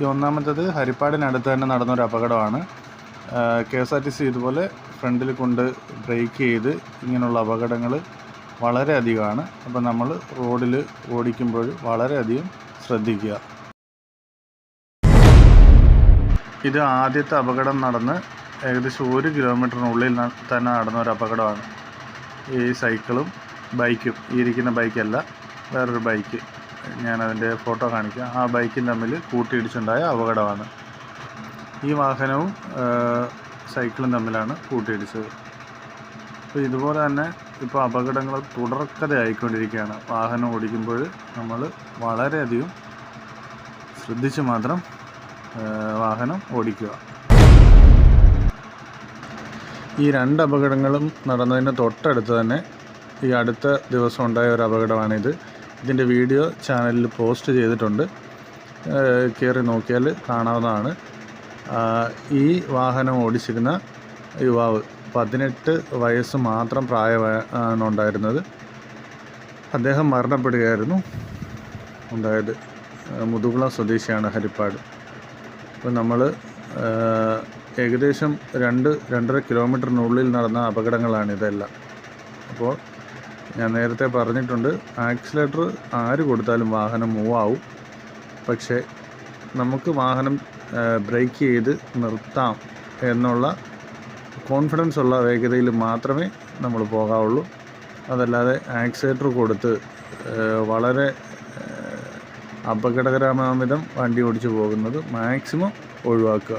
ഈ ഒന്നാമത്തേത് ഹരിപ്പാടിനടുത്ത് തന്നെ നടന്നൊരു അപകടമാണ്. K S R T C ഇതുപോലെ ഫ്രണ്ടിൽ കൊണ്ട് ബ്രേക്ക് ചെയ്ത് ഇങ്ങനെയുള്ള അപകടങ്ങൾ വളരെയധികമാണ്. അപ്പോൾ നമ്മൾ റോഡിൽ ഓടിക്കുമ്പോൾ വളരെയധികം ശ്രദ്ധിക്കുക. ഇത് ആദ്യത്തെ അപകടം നടന്ന് ഏകദേശം ഒരു കിലോമീറ്ററിനുള്ളിൽ തന്നെ നടന്ന ഒരു അപകടമാണ്. ഈ സൈക്കിളും ബൈക്കും ഈ ഇരിക്കുന്ന ബൈക്കല്ല വേറൊരു ബൈക്ക്. ഞാനതിന്റെ ഫോട്ടോ കാണിക്കാം. ആ ബൈക്കും തമ്മിൽ കൂട്ടിയിടിച്ചുണ്ടായ അപകടമാണ്. ഈ വാഹനവും സൈക്കിളും തമ്മിലാണ് കൂട്ടിയിടിച്ചത്. അപ്പോൾ ഇതുപോലെ തന്നെ ഇപ്പോൾ അപകടങ്ങൾ തുടർക്കഥയായിക്കൊണ്ടിരിക്കുകയാണ്. വാഹനം ഓടിക്കുമ്പോൾ നമ്മൾ വളരെയധികം ശ്രദ്ധിച്ച് മാത്രം വാഹനം ഓടിക്കുക. ഈ രണ്ട് അപകടങ്ങളും നടന്നതിന് തൊട്ടടുത്ത് തന്നെ ഈ അടുത്ത ദിവസം ഉണ്ടായ ഒരു അപകടമാണിത്. ഇതിന്റെ വീഡിയോ ചാനലിൽ പോസ്റ്റ് ചെയ്തിട്ടുണ്ട്. കയറി നോക്കിയാൽ കാണാവുന്നതാണ്. ഈ വാഹനം ഓടിച്ചിരുന്ന യുവാവ് പതിനെട്ട് വയസ്സ് മാത്രം പ്രായമാണ് ഉണ്ടായിരുന്നത് അദ്ദേഹം മരണപ്പെടുകയായിരുന്നു. ഉണ്ടായത് മുതുകുളം സ്വദേശിയാണ് ഹരിപ്പാട്. അപ്പോൾ നമ്മൾ ഏകദേശം രണ്ട് രണ്ടര കിലോമീറ്ററിനുള്ളിൽ നടന്ന അപകടങ്ങളാണ് ഇതെല്ലാം. അപ്പോൾ ഞാൻ നേരത്തെ പറഞ്ഞിട്ടുണ്ട് ആക്സിലേറ്റർ ആര് കൊടുത്താലും വാഹനം മൂവ് ആവും പക്ഷേ നമുക്ക് വാഹനം ബ്രേക്ക് ചെയ്ത് നിർത്താം എന്നുള്ള കോൺഫിഡൻസ് ഉള്ള വേഗതയിൽ മാത്രമേ നമ്മൾ പോകാവുള്ളൂ. അതല്ലാതെ ആക്സിലേറ്റർ കൊടുത്ത് വളരെ അപകടകരമാം വിധം വണ്ടി ഓടിച്ചു പോകുന്നത് മാക്സിമം ഒഴിവാക്കുക.